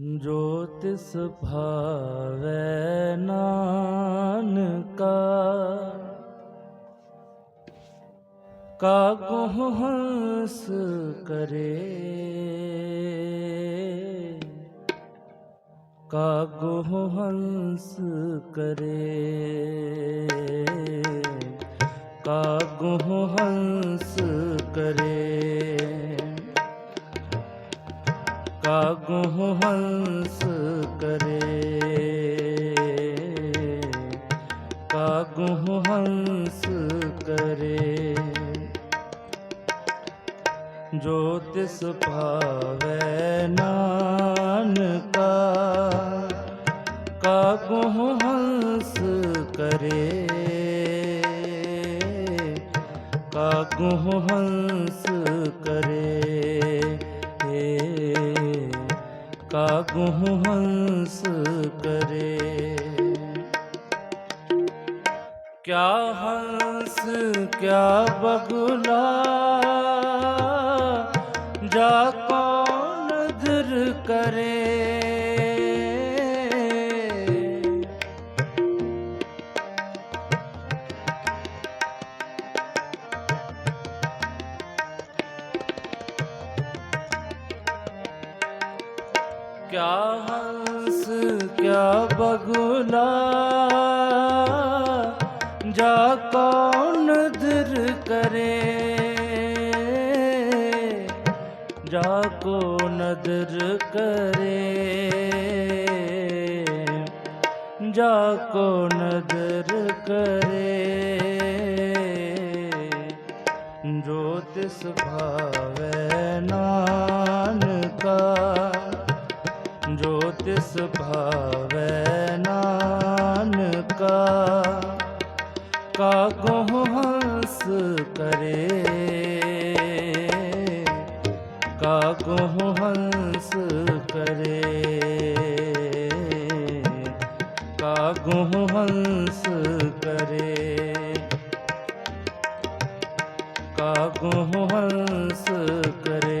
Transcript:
ਜੋ ਤਿਸ ਭਾਵੈ ਨਾਨਕਾ ਕਾਗੋ ਹੰਸ ਕਰੇ। ਕਾਗੋ ਹੰਸ ਕਰੇ। ਕਾਗੋ ਹੰਸ ਕਾਗੋ ਹੰਸ ਕਰੇ ਕਾਗੋ ਹੰਸ ਕਰੇ ਜੋ ਤਿਸ ਭਾਵੈ ਨਾਨਕਾ ਕਾਗੋ ਹੰਸ ਕਰੇ ਕਾਗੋ ਹੰਸ ਕਰੇ ਕਾਗੋ ਹੰਸ ਕਰੇ ਕਿਆ ਹੰਸ ਕਿਆ ਬਗੁਲਾ ਜਾ ਕੋ ਨਦਰ ਕਰੇ ਕਿਆ ਹੰਸ, ਕਿਆ ਬਗੁਲਾ। ਜਾ ਕੌਣ ਦਰ ਕਰੇ? ਜਾ ਕੋ ਨਦਰ ਕਰੇ? ਜਾ ਕੋ ਨਦਰ ਕਰੇ? ਜੋ ਤਿਸ ਭਾਵੈ ਨਾਨਕਾ। ਜੋ ਤਿਸ ਭਾਵੈ ਨਾਨਕਾ ਕਾਗੋ ਹੰਸ ਕਰੇ? ਕਾਗੋ ਹੰਸ ਕਰੇ? ਕਾਗੋ ਹੰਸ ਕਰੇ? ਕਾਗੋ ਹੰਸ ਕਰੇ?